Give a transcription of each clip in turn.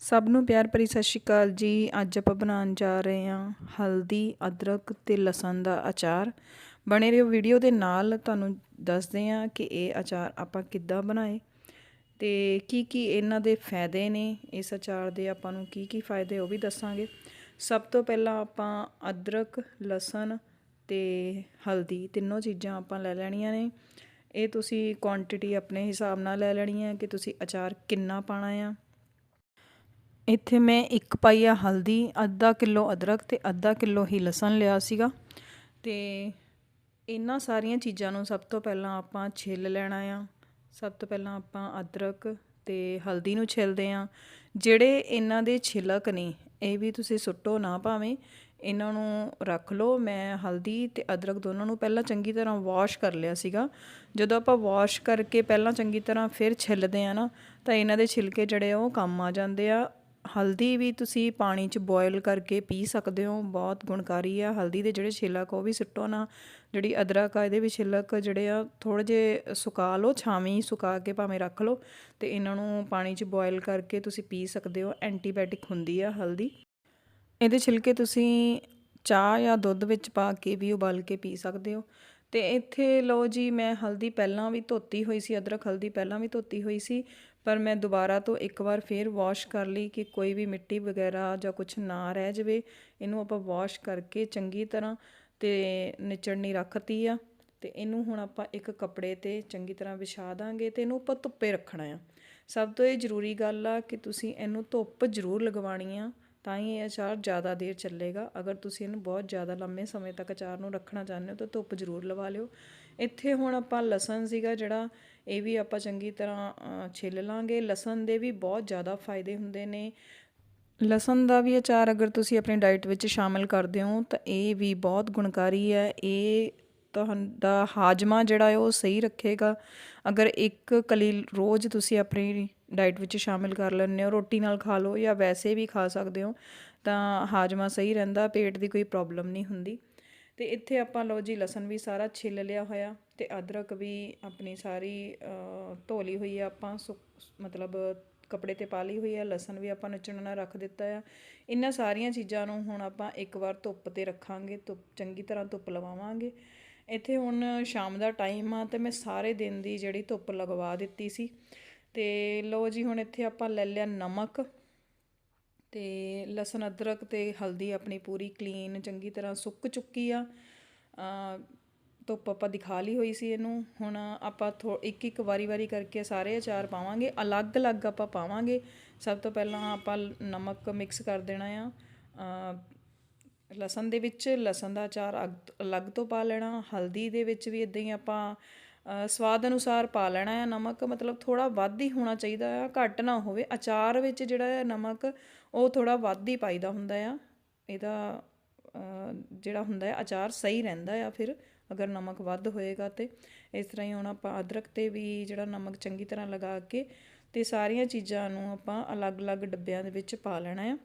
ਸਭ ਨੂੰ ਪਿਆਰ ਭਰੀ ਸਤਿ ਸ਼੍ਰੀ ਅਕਾਲ ਜੀ। ਅੱਜ ਆਪਾਂ ਬਣਾਉਣ ਜਾ ਰਹੇ ਹਾਂ ਹਲਦੀ, ਅਦਰਕ ਤੇ ਲਸਣ ਦਾ ਅਚਾਰ। ਬਣੇ ਰਹੋ ਵੀਡੀਓ ਦੇ ਨਾਲ। ਤੁਹਾਨੂੰ ਦੱਸਦੇ ਹਾਂ ਕਿ ਇਹ ਅਚਾਰ ਆਪਾਂ ਕਿੱਦਾਂ ਬਣਾਏ ਤੇ ਕੀ ਕੀ ਇਹਨਾਂ ਦੇ ਫਾਇਦੇ ਨੇ। ਇਸ ਅਚਾਰ ਦੇ ਆਪਾਂ ਨੂੰ ਕੀ ਕੀ ਫਾਇਦੇ ਉਹ ਵੀ ਦੱਸਾਂਗੇ। ਸਭ ਤੋਂ ਪਹਿਲਾਂ ਆਪਾਂ ਅਦਰਕ, ਲਸਣ ਤੇ ਹਲਦੀ ਤਿੰਨੋਂ ਚੀਜ਼ਾਂ ਆਪਾਂ ਲੈ ਲੈਣੀਆਂ ਨੇ। ਇਹ ਤੁਸੀਂ ਕੁਆਂਟੀਟੀ ਆਪਣੇ ਹਿਸਾਬ ਨਾਲ ਲੈ ਲੈਣੀ ਹੈ ਕਿ ਤੁਸੀਂ ਅਚਾਰ ਕਿੰਨਾ ਪਾਣਾ ਆ। ਇੱਥੇ ਮੈਂ ਇੱਕ ਪਾਈਆ ਹਲਦੀ, ਅੱਧਾ ਕਿਲੋ ਅਦਰਕ ਤੇ ਅੱਧਾ ਕਿਲੋ ਹੀ ਲਸਣ ਲਿਆ ਸੀਗਾ। ਤੇ ਇਹਨਾਂ ਸਾਰੀਆਂ ਚੀਜ਼ਾਂ ਨੂੰ ਸਭ ਤੋਂ ਪਹਿਲਾਂ ਆਪਾਂ ਛਿੱਲ ਲੈਣਾ ਆ। ਸਭ ਤੋਂ ਪਹਿਲਾਂ ਆਪਾਂ ਅਦਰਕ ਤੇ ਹਲਦੀ ਨੂੰ ਛਿੱਲਦੇ ਆ। ਜਿਹੜੇ ਇਹਨਾਂ ਦੇ ਛਿਲਕ ਨੇ, ਇਹ ਵੀ ਤੁਸੀਂ ਸੁੱਟੋ ਨਾ ਭਾਵੇਂ। ਇਹਨਾਂ ਨੂੰ ਰੱਖ ਲਓ। ਮੈਂ ਹਲਦੀ ਤੇ ਅਦਰਕ ਦੋਨਾਂ ਨੂੰ ਪਹਿਲਾਂ ਚੰਗੀ ਤਰ੍ਹਾਂ ਵਾਸ਼ ਕਰ ਲਿਆ ਸੀਗਾ। ਜਦੋਂ ਆਪਾਂ ਵਾਸ਼ ਕਰਕੇ ਪਹਿਲਾਂ ਚੰਗੀ ਤਰ੍ਹਾਂ ਫਿਰ ਛਿੱਲਦੇ ਆ ਨਾ, ਤਾਂ ਇਹਨਾਂ ਦੇ ਛਿਲਕੇ ਜਿਹੜੇ ਆ ਉਹ ਕੰਮ ਆ ਜਾਂਦੇ ਆ। ਹਲਦੀ ਵੀ ਤੁਸੀਂ ਪਾਣੀ 'ਚ ਬੋਇਲ ਕਰਕੇ ਪੀ ਸਕਦੇ ਹੋ, ਬਹੁਤ ਗੁਣਕਾਰੀ ਆ। ਹਲਦੀ ਦੇ ਜਿਹੜੇ ਛਿਲਕ ਉਹ ਵੀ ਸਿੱਟੋ ਨਾ। ਜਿਹੜੀ ਅਦਰਕ ਆ, ਇਹਦੇ ਵੀ ਛਿਲਕ ਜਿਹੜੇ ਆ ਥੋੜੇ ਜੇ ਸੁਕਾ ਲਓ, ਛਾਵੇਂ ਸੁਕਾ ਕੇ ਭਾਵੇਂ ਰੱਖ ਲਓ ਤੇ ਇਹਨਾਂ ਨੂੰ ਪਾਣੀ 'ਚ ਬੋਇਲ ਕਰਕੇ ਤੁਸੀਂ ਪੀ ਸਕਦੇ ਹੋ ਐਂਟੀਬਾਇਓਟਿਕ ਹੁੰਦੀ ਆ ਹਲਦੀ। ਇਹਦੇ ਛਿਲਕੇ ਤੁਸੀਂ ਚਾਹ ਜਾਂ ਦੁੱਧ ਵਿੱਚ ਪਾ ਕੇ ਵੀ ਉਬਾਲ ਕੇ ਪੀ ਸਕਦੇ ਹੋ। ਤੇ ਇੱਥੇ ਲਓ ਜੀ, ਮੈਂ ਹਲਦੀ ਪਹਿਲਾਂ ਵੀ ਧੋਤੀ ਹੋਈ ਸੀ, ਅਦਰਕ ਹਲਦੀ ਪਹਿਲਾਂ ਵੀ ਧੋਤੀ ਹੋਈ ਸੀ, ਪਰ ਮੈਂ ਦੁਬਾਰਾ ਤੋਂ ਇੱਕ ਵਾਰ ਫੇਰ ਵਾਸ਼ ਕਰ ਲਈ ਕਿ ਕੋਈ ਵੀ ਮਿੱਟੀ ਵਗੈਰਾ ਜਾਂ ਕੁਝ ਨਾ ਰਹਿ ਜਾਵੇ। ਇਹਨੂੰ ਆਪਾਂ ਵਾਸ਼ ਕਰਕੇ ਚੰਗੀ ਤਰ੍ਹਾਂ ਤੇ ਨਿਚੜਨੀ ਰੱਖਤੀ ਆ। ਤੇ ਇਹਨੂੰ ਹੁਣ ਆਪਾਂ ਇੱਕ ਕੱਪੜੇ ਤੇ ਚੰਗੀ ਤਰ੍ਹਾਂ ਵਿਛਾ ਦਾਂਗੇ ਤੇ ਇਹਨੂੰ ਆਪਾਂ ਧੁੱਪੇ ਰੱਖਣਾ ਆ। ਸਭ ਤੋਂ ਇਹ ਜ਼ਰੂਰੀ ਗੱਲ ਆ ਕਿ ਤੁਸੀਂ ਇਹਨੂੰ ਧੁੱਪ ਜ਼ਰੂਰ ਲਗਵਾਉਣੀ ਆ। ਤਾਂ ਹੀ ਇਹ ਅਚਾਰ ਜ਼ਿਆਦਾ ਦੇਰ ਚੱਲੇਗਾ। ਅਗਰ ਤੁਸੀਂ ਇਹਨੂੰ ਬਹੁਤ ਜ਼ਿਆਦਾ ਲੰਮੇ ਸਮੇਂ ਤੱਕ ਅਚਾਰ ਨੂੰ ਰੱਖਣਾ ਚਾਹੁੰਦੇ ਹੋ ਤਾਂ ਧੁੱਪ ਜ਼ਰੂਰ ਲਵਾ ਲਿਓ। ਇੱਥੇ ਹੁਣ ਆਪਾਂ ਲਸਣ ਸੀਗਾ ਜਿਹੜਾ, ਇਹ ਵੀ ਆਪਾਂ ਚੰਗੀ ਤਰ੍ਹਾਂ ਛਿੱਲ ਲਾਂਗੇ। ਲਸਣ ਦੇ ਵੀ ਬਹੁਤ ਜ਼ਿਆਦਾ ਫਾਇਦੇ ਹੁੰਦੇ ਨੇ। ਲਸਣ ਦਾ ਵੀ ਅਚਾਰ ਅਗਰ ਤੁਸੀਂ ਆਪਣੀ ਡਾਈਟ ਵਿੱਚ ਸ਼ਾਮਿਲ ਕਰਦੇ ਹੋ ਤਾਂ ਇਹ ਵੀ ਬਹੁਤ ਗੁਣਕਾਰੀ ਹੈ। ਇਹ ਤੁਹਾਡਾ ਹਾਜਮਾ ਜਿਹੜਾ ਹੈ ਉਹ ਸਹੀ ਰੱਖੇਗਾ। ਅਗਰ ਇੱਕ ਕਲੀ ਰੋਜ਼ ਤੁਸੀਂ ਆਪਣੀ ਡਾਈਟ ਵਿੱਚ ਸ਼ਾਮਿਲ ਕਰ ਲੈਂਦੇ ਹੋ, ਰੋਟੀ ਨਾਲ ਖਾ ਲਓ ਜਾਂ ਵੈਸੇ ਵੀ ਖਾ ਸਕਦੇ ਹੋ, ਤਾਂ ਹਾਜਮਾ ਸਹੀ ਰਹਿੰਦਾ, ਪੇਟ ਦੀ ਕੋਈ ਪ੍ਰੋਬਲਮ ਨਹੀਂ ਹੁੰਦੀ। ਤੇ ਇੱਥੇ ਆਪਾਂ ਲਓ ਜੀ, ਲਸਣ ਵੀ ਸਾਰਾ ਛਿੱਲ ਲਿਆ ਹੋਇਆ ਤੇ ਅਦਰਕ ਵੀ ਆਪਣੀ ਸਾਰੀ ਧੋਲੀ ਹੋਈ ਆ ਆਪਾਂ ਮਤਲਬ ਕੱਪੜੇ ਤੇ ਪਾ ਲਈ ਹੋਈ ਆ, ਲਸਣ ਵੀ ਆਪਾਂ ਨਚਣਨਾ ਰੱਖ ਦਿੱਤਾ ਆ। ਇਹਨਾਂ ਸਾਰੀਆਂ ਚੀਜ਼ਾਂ ਨੂੰ ਹੁਣ ਆਪਾਂ ਇੱਕ ਵਾਰ ਧੁੱਪ ਤੇ ਰੱਖਾਂਗੇ, ਧੁੱਪ, ਚੰਗੀ ਤਰ੍ਹਾਂ ਧੁੱਪ ਲਵਾਵਾਂਗੇ। ਇੱਥੇ ਹੁਣ ਸ਼ਾਮ ਦਾ ਟਾਈਮ ਆ ਤੇ ਮੈਂ ਸਾਰੇ ਦਿਨ ਦੀ ਜਿਹੜੀ ਧੁੱਪ ਲਗਵਾ ਦਿੱਤੀ ਸੀ। ਤੇ ਲਓ ਜੀ, ਹੁਣ ਇੱਥੇ ਆਪਾਂ ਲੈ ਲਿਆ ਨਮਕ ਤੇ ਲਸਣ, ਅਦਰਕ ਤੇ ਹਲਦੀ ਆਪਣੀ ਪੂਰੀ ਕਲੀਨ ਚੰਗੀ ਤਰ੍ਹਾਂ ਸੁੱਕ ਚੁੱਕੀ ਆ। ਧੁੱਪ ਆਪਾਂ ਦਿਖਾ ਲਈ ਹੋਈ ਸੀ ਇਹਨੂੰ। ਹੁਣ ਆਪਾਂ ਥੋ ਇੱਕ ਇੱਕ ਵਾਰੀ ਵਾਰੀ ਕਰਕੇ ਸਾਰੇ ਅਚਾਰ ਪਾਵਾਂਗੇ। ਅਲੱਗ-ਅਲੱਗ ਆਪਾਂ ਪਾਵਾਂਗੇ। ਸਭ ਤੋਂ ਪਹਿਲਾਂ ਆਪਾਂ ਨਮਕ ਮਿਕਸ ਕਰ ਦੇਣਾ ਆ। ਲਸਣ ਦੇ ਵਿੱਚ, ਲਸਣ ਦਾ ਅਚਾਰ ਅਲੱਗ ਤੋਂ ਪਾ ਲੈਣਾ। ਹਲਦੀ ਦੇ ਵਿੱਚ ਵੀ ਇਦਾਂ ਹੀ ਆਪਾਂ ਸਵਾਦ ਅਨੁਸਾਰ ਪਾ ਲੈਣਾ ਹੈ, ਨਮਕ ਮਤਲਬ ਥੋੜਾ ਵੱਧ ਹੀ ਹੋਣਾ ਚਾਹੀਦਾ ਆ ਘੱਟ ਨਾ ਹੋਵੇ। ਅਚਾਰ ਵਿੱਚ ਜਿਹੜਾ ਹੈ ਨਮਕ, ਉਹ ਥੋੜਾ ਵੱਧ ਹੀ ਪਾਈਦਾ ਹੁੰਦਾ ਆ। ਇਹਦਾ ਜਿਹੜਾ ਹੁੰਦਾ ਹੈ, ਅਚਾਰ ਸਹੀ ਰਹਿੰਦਾ ਆ ਫਿਰ, ਅਗਰ ਨਮਕ ਵੱਧ ਹੋਏਗਾ ਤੇ। ਇਸ ਤਰ੍ਹਾਂ ਹੀ ਹੁਣ ਆਪਾਂ ਅਦਰਕ ਤੇ ਵੀ ਜਿਹੜਾ ਨਮਕ ਚੰਗੀ ਤਰ੍ਹਾਂ ਲਗਾ ਕੇ ਤੇ ਸਾਰੀਆਂ ਚੀਜ਼ਾਂ ਨੂੰ ਆਪਾਂ ਅਲੱਗ-ਅਲੱਗ ਡੱਬਿਆਂ ਦੇ ਵਿੱਚ ਪਾ ਲੈਣਾ ਆ।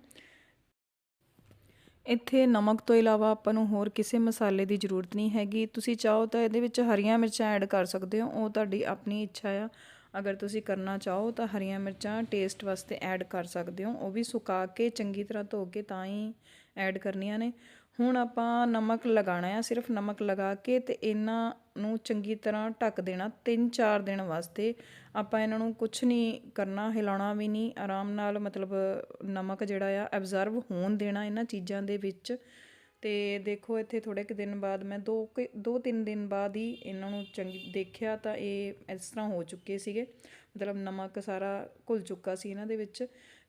ਇੱਥੇ ਨਮਕ ਤੋਂ ਇਲਾਵਾ ਆਪਾਂ ਨੂੰ ਹੋਰ ਕਿਸੇ ਮਸਾਲੇ ਦੀ ਜ਼ਰੂਰਤ ਨਹੀਂ ਹੈਗੀ। ਤੁਸੀਂ ਚਾਹੋ ਤਾਂ ਇਹਦੇ ਵਿੱਚ ਹਰੀਆਂ ਮਿਰਚਾਂ ਐਡ ਕਰ ਸਕਦੇ ਹੋ। ਉਹ ਤੁਹਾਡੀ ਆਪਣੀ ਇੱਛਾ ਆ। ਅਗਰ ਤੁਸੀਂ ਕਰਨਾ ਚਾਹੋ ਤਾਂ ਹਰੀਆਂ ਮਿਰਚਾਂ ਟੇਸਟ ਵਾਸਤੇ ਐਡ ਕਰ ਸਕਦੇ ਹੋ। ਉਹ ਵੀ ਸੁਕਾ ਕੇ ਚੰਗੀ ਤਰ੍ਹਾਂ ਧੋ ਕੇ ਤਾਂ ਹੀ ਐਡ ਕਰਨੀਆਂ ਨੇ। ਹੁਣ ਆਪਾਂ ਨਮਕ ਲਗਾਣਾ ਆ, ਸਿਰਫ ਨਮਕ ਲਗਾ ਕੇ ਤੇ ਇਹਨਾਂ ਨੂੰ ਚੰਗੀ ਤਰ੍ਹਾਂ ਢੱਕ ਦੇਣਾ 3-4 ਦਿਨ ਵਾਸਤੇ। ਆਪਾਂ ਇਹਨਾਂ ਨੂੰ ਕੁਝ ਨਹੀਂ ਕਰਨਾ, ਹਿਲਾਉਣਾ ਵੀ ਨਹੀਂ, ਆਰਾਮ ਨਾਲ ਮਤਲਬ ਨਮਕ ਜਿਹੜਾ ਆ ਐਬਜ਼ਰਵ ਹੋਣ ਦੇਣਾ ਇਹਨਾਂ ਚੀਜ਼ਾਂ ਦੇ ਵਿੱਚ। ਤੇ ਦੇਖੋ ਇੱਥੇ ਥੋੜੇ ਕਿ ਦਿਨ ਬਾਅਦ ਮੈਂ ਦੋ ਦੋ ਤਿੰਨ ਦਿਨ ਬਾਅਦ ਹੀ ਇਹਨਾਂ ਨੂੰ ਚੰਗੀ, ਦੇਖਿਆ ਤਾਂ ਇਹ ਇਸ ਤਰ੍ਹਾਂ ਹੋ ਚੁੱਕੇ ਸੀਗੇ। ਮਤਲਬ ਨਮਕ ਸਾਰਾ ਘੁਲ ਚੁੱਕਾ ਸੀ ਇਹਨਾਂ ਦੇ ਵਿੱਚ।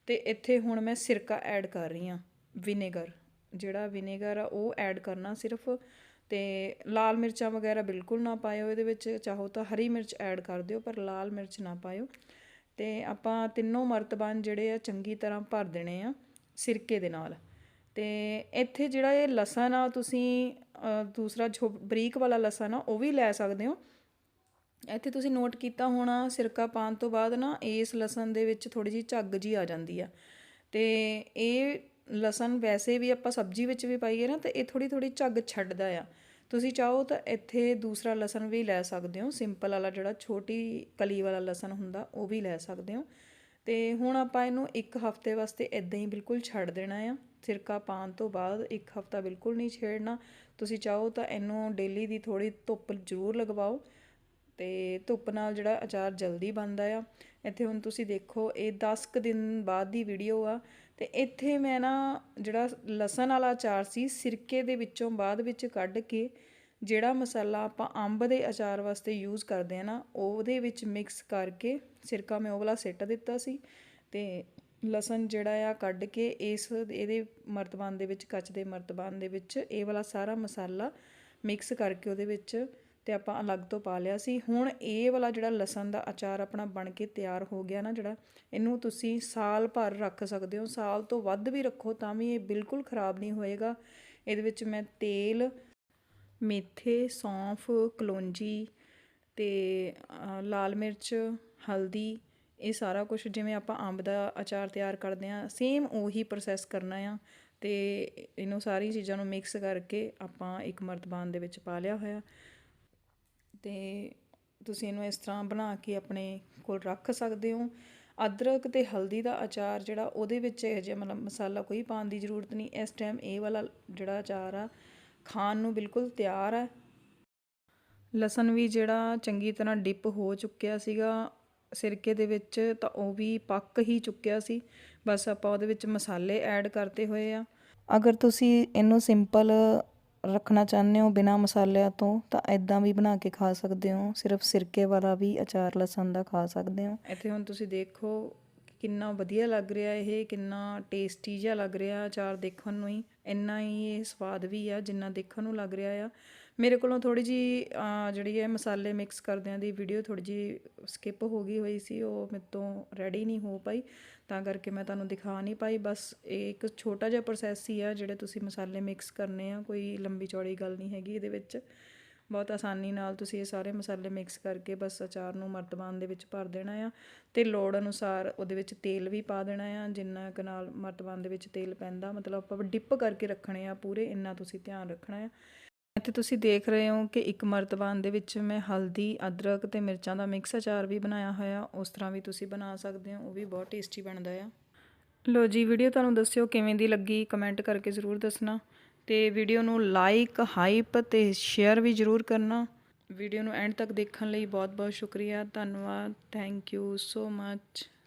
ਤੇ ਇੱਥੇ ਹੁਣ ਮੈਂ ਸਿਰਕਾ ਐਡ ਕਰ ਰਹੀ ਹਾਂ, ਵਿਨੇਗਰ। ਜਿਹੜਾ ਵਿਨੇਗਰ ਆ, ਉਹ ਐਡ ਕਰਨਾ ਸਿਰਫ ਤੇ ਲਾਲ ਮਿਰਚਾਂ ਵਗੈਰਾ ਬਿਲਕੁਲ ਨਾ ਪਾਇਓ ਇਹਦੇ ਵਿੱਚ, ਚਾਹੋ ਤਾਂ ਹਰੀ ਮਿਰਚ ਐਡ ਕਰ ਦਿਓ, ਪਰ ਲਾਲ ਮਿਰਚ ਨਾ ਪਾਇਓ। ਤੇ ਆਪਾਂ ਤਿੰਨੋਂ ਮਰਤਬਾਨ ਜਿਹੜੇ ਆ, ਚੰਗੀ ਤਰ੍ਹਾਂ ਭਰ ਦੇਣੇ ਆ ਸਿਰਕੇ ਦੇ ਨਾਲ। ਤੇ ਇੱਥੇ ਜਿਹੜਾ ਇਹ ਲਸਣ ਆ, ਤੁਸੀਂ ਦੂਸਰਾ ਜੋ ਬਰੀਕ ਵਾਲਾ ਲਸਣ ਆ, ਉਹ ਵੀ ਲੈ ਸਕਦੇ ਹੋ। ਇੱਥੇ ਤੁਸੀਂ ਨੋਟ ਕੀਤਾ ਹੋਣਾ, ਸਿਰਕਾ ਪਾਣ ਤੋਂ ਬਾਅਦ ਨਾ ਇਸ ਲਸਣ ਦੇ ਵਿੱਚ ਥੋੜੀ ਜੀ ਝੱਗ ਜੀ ਆ ਜਾਂਦੀ ਆ। ਤੇ ਇਹ ਲਸਣ ਵੈਸੇ ਵੀ ਆਪਾਂ ਸਬਜ਼ੀ ਵਿੱਚ ਵੀ ਪਾਈਏ ਨਾ, ਤੇ ਇਹ ਥੋੜੀ ਥੋੜੀ ਝੱਗ ਛੱਡਦਾ ਆ। ਤੁਸੀਂ ਚਾਹੋ ਤਾਂ ਇੱਥੇ ਦੂਸਰਾ ਲਸਣ ਵੀ ਲੈ ਸਕਦੇ ਹੋ। ਸਿੰਪਲ ਵਾਲਾ ਜਿਹੜਾ ਛੋਟੀ ਕਲੀ ਵਾਲਾ ਲਸਣ ਹੁੰਦਾ, ਉਹ ਵੀ ਲੈ ਸਕਦੇ ਹੋ। ਤੇ ਹੁਣ ਆਪਾਂ ਇਹਨੂੰ ਇੱਕ ਹਫ਼ਤੇ ਵਾਸਤੇ ਇਦਾਂ ਹੀ ਬਿਲਕੁਲ ਛੱਡ ਦੇਣਾ ਆ। ਸਿਰਕਾ ਪਾਉਣ ਤੋਂ ਬਾਅਦ ਇੱਕ ਹਫ਼ਤਾ ਬਿਲਕੁਲ ਨਹੀਂ ਛੇੜਨਾ। ਤੁਸੀਂ ਚਾਹੋ ਤਾਂ ਇਹਨੂੰ ਡੇਲੀ ਦੀ ਥੋੜੀ ਧੁੱਪ ਜ਼ਰੂਰ ਲਗਵਾਓ। ਤੇ ਧੁੱਪ ਨਾਲ ਜਿਹੜਾ ਅਚਾਰ ਜਲਦੀ ਬਣਦਾ ਆ। ਇੱਥੇ ਹੁਣ ਤੁਸੀਂ ਦੇਖੋ, ਇਹ 10 ਕੁ ਦਿਨ ਬਾਅਦ ਦੀ ਵੀਡੀਓ ਆ। ਤੇ ਇੱਥੇ ਮੈਂ ਨਾ ਜਿਹੜਾ ਲਸਣ ਵਾਲਾ ਅਚਾਰ ਸੀ, ਸਿਰਕੇ ਦੇ ਵਿੱਚੋਂ ਬਾਅਦ ਵਿੱਚ ਕੱਢ ਕੇ ਜਿਹੜਾ ਮਸਾਲਾ ਆਪਾਂ ਅੰਬ ਦੇ ਅਚਾਰ ਵਾਸਤੇ ਯੂਜ਼ ਕਰਦੇ ਆ ਨਾ, ਉਹਦੇ ਵਿੱਚ ਮਿਕਸ ਕਰਕੇ ਸਿਰਕਾ ਮੈਂ ਉਹ ਵਾਲਾ ਸਿੱਟ ਦਿੱਤਾ ਸੀ ਤੇ ਲਸਣ ਜਿਹੜਾ ਆ ਕੱਢ ਕੇ ਇਸ ਇਹਦੇ ਮਰਤਬਾਨ ਦੇ ਵਿੱਚ, ਕੱਚ ਦੇ ਮਰਤਬਾਨ ਦੇ ਵਿੱਚ ਇਹ ਵਾਲਾ ਸਾਰਾ ਮਸਾਲਾ ਮਿਕਸ ਕਰਕੇ ਉਹਦੇ ਵਿੱਚ ਤੇ ਆਪਾਂ ਅਲੱਗ ਤੋਂ ਪਾ ਲਿਆ ਸੀ। ਹੁਣ ਇਹ ਵਾਲਾ ਜਿਹੜਾ ਲਸਣ ਦਾ ਅਚਾਰ ਆਪਣਾ ਬਣ ਕੇ ਤਿਆਰ ਹੋ ਗਿਆ ਨਾ ਜਿਹੜਾ, ਇਹਨੂੰ ਤੁਸੀਂ ਸਾਲ ਭਰ ਰੱਖ ਸਕਦੇ ਹੋ। ਸਾਲ ਤੋਂ ਵੱਧ ਵੀ ਰੱਖੋ ਤਾਂ ਵੀ ਇਹ ਬਿਲਕੁਲ ਖਰਾਬ ਨਹੀਂ ਹੋਏਗਾ। ਇਹਦੇ ਵਿੱਚ ਮੈਂ ਤੇਲ, ਮੇਥੇ, ਸੌਂਫ, ਕਲੌਂਜੀ ਤੇ ਲਾਲ ਮਿਰਚ, ਹਲਦੀ, ਇਹ ਸਾਰਾ ਕੁਝ ਜਿਵੇਂ ਆਪਾਂ ਅੰਬ ਦਾ ਅਚਾਰ ਤਿਆਰ ਕਰਦੇ ਆ ਸੇਮ ਉਹੀ ਪ੍ਰੋਸੈਸ ਕਰਨਾ ਆ। ਤੇ ਇਹਨੂੰ ਸਾਰੀ ਚੀਜ਼ਾਂ ਨੂੰ ਮਿਕਸ ਕਰਕੇ ਆਪਾਂ ਇੱਕ ਮਰਤਬਾਨ ਦੇ ਵਿੱਚ ਪਾ ਲਿਆ ਹੋਇਆ। ਤੇ ਤੁਸੀਂ ਇਹਨੂੰ ਇਸ ਤਰ੍ਹਾਂ ਬਣਾ ਕੇ ਆਪਣੇ ਕੋਲ ਰੱਖ ਸਕਦੇ ਹੋ। ਅਦਰਕ ਅਤੇ ਹਲਦੀ ਦਾ ਅਚਾਰ ਜਿਹੜਾ ਉਹਦੇ ਵਿੱਚ ਇਹੋ ਜਿਹਾ ਮਤਲਬ ਮਸਾਲਾ ਕੋਈ ਪਾਉਣ ਦੀ ਜ਼ਰੂਰਤ ਨਹੀਂ। ਇਸ ਟਾਈਮ ਇਹ ਵਾਲਾ ਜਿਹੜਾ ਅਚਾਰ ਆ, ਖਾਣ ਨੂੰ ਬਿਲਕੁਲ ਤਿਆਰ ਹੈ ਲਸਣ ਵੀ ਜਿਹੜਾ ਚੰਗੀ ਤਰ੍ਹਾਂ ਡਿਪ ਹੋ ਚੁੱਕਿਆ ਸੀਗਾ ਸਿਰਕੇ ਦੇ ਵਿੱਚ, ਤਾਂ ਉਹ ਵੀ ਪੱਕ ਹੀ ਚੁੱਕਿਆ ਸੀ। ਬਸ ਆਪਾਂ ਉਹਦੇ ਵਿੱਚ ਮਸਾਲੇ ਐਡ ਕਰਤੇ ਹੋਏ ਆ। ਅਗਰ ਤੁਸੀਂ ਇਹਨੂੰ ਸਿੰਪਲ ਰੱਖਣਾ ਚਾਹੁੰਦੇ ਹੋ ਬਿਨਾ ਮਸਾਲਿਆਂ ਤੋਂ, ਤਾਂ ਐਦਾਂ ਵੀ ਬਣਾ ਕੇ ਖਾ ਸਕਦੇ ਹੋ। ਸਿਰਫ ਸਿਰਕੇ ਵਾਲਾ ਵੀ ਅਚਾਰ ਲਸਣ ਦਾ ਖਾ ਸਕਦੇ ਹੋ। ਇੱਥੇ ਹੁਣ ਤੁਸੀਂ ਦੇਖੋ ਕਿ ਕਿੰਨਾ ਵਧੀਆ ਲੱਗ ਰਿਹਾ ਇਹ, ਕਿੰਨਾ ਟੇਸਟੀ ਜਿਹਾ ਲੱਗ ਰਿਹਾ ਅਚਾਰ ਦੇਖਣ ਨੂੰ ਹੀ। ਇੰਨਾ ਹੀ ਇਹ ਸਵਾਦ ਵੀ ਆ, ਜਿੰਨਾ ਦੇਖਣ ਨੂੰ ਲੱਗ ਰਿਹਾ ਆ। ਮੇਰੇ ਕੋਲੋਂ ਥੋੜੀ ਜੀ ਜਿਹੜੀ ਹੈ ਮਸਾਲੇ ਮਿਕਸ ਕਰਦਿਆਂ ਦੀ ਵੀਡੀਓ ਥੋੜੀ ਜੀ ਸਕਿਪ ਹੋ ਗਈ ਹੋਈ ਸੀ, ਉਹ ਮੇਰੇ ਤੋਂ ਰੈਡੀ ਨਹੀਂ ਹੋ ਪਾਈ। ਤਾਂ ਕਰਕੇ ਮੈਂ ਤੁਹਾਨੂੰ ਦਿਖਾ ਨਹੀਂ ਪਾਈ, ਬਸ ਇਹ ਇੱਕ ਛੋਟਾ ਜਿਹਾ ਪ੍ਰੋਸੈਸ ਹੀ ਆ, ਜਿਹੜੇ ਤੁਸੀਂ ਮਸਾਲੇ ਮਿਕਸ ਕਰਨੇ ਆ, ਕੋਈ ਲੰਬੀ ਚੌੜੀ ਗੱਲ ਨਹੀਂ ਹੈਗੀ ਇਹਦੇ ਵਿੱਚ। ਬਹੁਤ ਆਸਾਨੀ ਨਾਲ ਤੁਸੀਂ ਇਹ ਸਾਰੇ ਮਸਾਲੇ ਮਿਕਸ ਕਰਕੇ ਬਸ ਅਚਾਰ ਨੂੰ ਮਰਤਬਾਨ ਦੇ ਵਿੱਚ ਭਰ ਦੇਣਾ ਆ ਤੇ ਲੋੜ ਅਨੁਸਾਰ ਉਹਦੇ ਵਿੱਚ ਤੇਲ ਵੀ ਪਾ ਦੇਣਾ ਆ, ਜਿੰਨਾ ਕੁ ਨਾਲ ਮਰਤਬਾਨ ਦੇ ਵਿੱਚ ਤੇਲ ਪੈਂਦਾ, ਮਤਲਬ ਆਪਾਂ ਡਿਪ ਕਰਕੇ ਰੱਖਣੇ ਆ ਪੂਰੇ, ਇੰਨਾ ਤੁਸੀਂ ਧਿਆਨ ਰੱਖਣਾ ਆ। ਇੱਥੇ ਤੁਸੀਂ ਦੇਖ ਰਹੇ ਹੋ ਕਿ ਇੱਕ ਮਰਤਬਾਨ ਦੇ ਵਿੱਚ ਮੈਂ ਹਲਦੀ, ਅਦਰਕ ਤੇ ਮਿਰਚਾਂ ਦਾ ਮਿਕਸ ਅਚਾਰ ਵੀ ਬਣਾਇਆ ਹੋਇਆ। ਉਸ ਤਰ੍ਹਾਂ ਵੀ ਤੁਸੀਂ ਬਣਾ ਸਕਦੇ ਹੋ, ਉਹ ਵੀ ਬਹੁਤ ਟੇਸਟੀ ਬਣਦਾ ਆ। ਲੋ ਜੀ, ਵੀਡੀਓ ਤੁਹਾਨੂੰ ਦੱਸਿਓ ਕਿਵੇਂ ਦੀ ਲੱਗੀ ਕਮੈਂਟ ਕਰਕੇ ਜ਼ਰੂਰ ਦੱਸਣਾ। ਤੇ ਵੀਡੀਓ ਨੂੰ ਲਾਈਕ ਹਾਈਪ ਤੇ ਸ਼ੇਅਰ ਵੀ ਜ਼ਰੂਰ ਕਰਨਾ। ਵੀਡੀਓ ਨੂੰ ਐਂਡ ਤੱਕ ਦੇਖਣ ਲਈ ਬਹੁਤ ਬਹੁਤ ਸ਼ੁਕਰੀਆ, ਧੰਨਵਾਦ ਥੈਂਕ ਯੂ ਸੋ ਮੱਚ